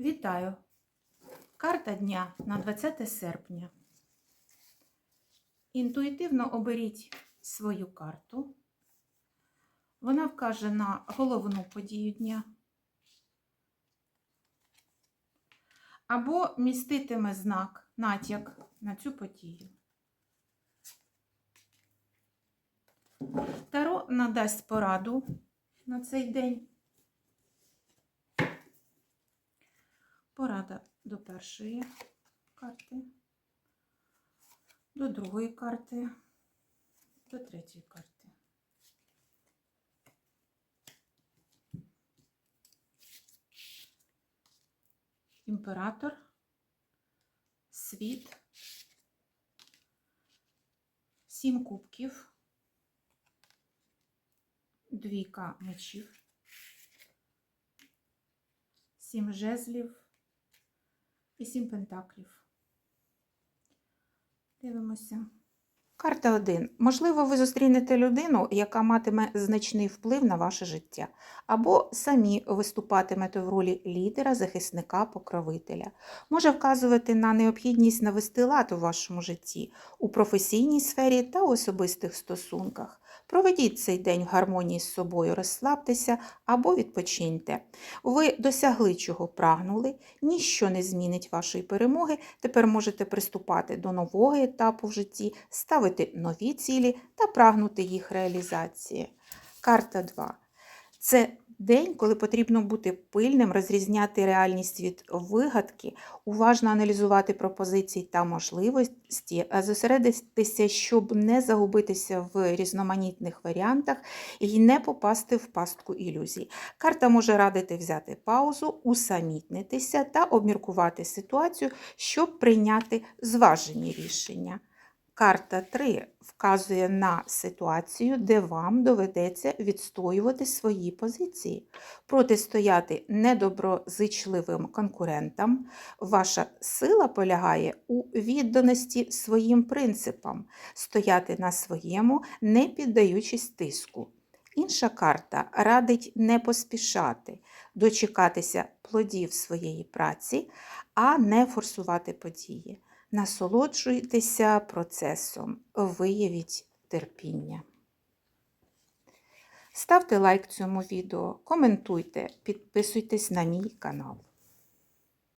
Вітаю! Карта дня на 20 серпня. Інтуїтивно оберіть свою карту. Вона вкаже на головну подію дня. Або міститиме знак, натяк на цю подію. Таро надасть пораду на цей день. Порада до першої карти, до другої карти, до третьої карти. Імператор, світ, сім кубків, двійка мечів, сім жезлів і сім пентаклів. Дивимося. Карта 1. Можливо, ви зустрінете людину, яка матиме значний вплив на ваше життя, або самі виступатимете в ролі лідера, захисника, покровителя. Може вказувати на необхідність навести лад у вашому житті, у професійній сфері та у особистих стосунках. Проведіть цей день в гармонії з собою, розслабтеся або відпочиньте. Ви досягли чого прагнули, ніщо не змінить вашої перемоги. Тепер можете приступати до нового етапу в житті, ставити нові цілі та прагнути їх реалізації. Карта 2. Це день, коли потрібно бути пильним, розрізняти реальність від вигадки, уважно аналізувати пропозиції та можливості, а зосередитися, щоб не загубитися в різноманітних варіантах і не попасти в пастку ілюзій. Карта може радити взяти паузу, усамітнитися та обміркувати ситуацію, щоб прийняти зважені рішення. Карта 3 вказує на ситуацію, де вам доведеться відстоювати свої позиції, протистояти недоброзичливим конкурентам. Ваша сила полягає у відданості своїм принципам, стояти на своєму, не піддаючись тиску. Інша карта радить не поспішати, дочекатися плодів своєї праці, а не форсувати події. Насолоджуйтеся процесом, виявіть терпіння. Ставте лайк цьому відео, коментуйте, підписуйтесь на мій канал.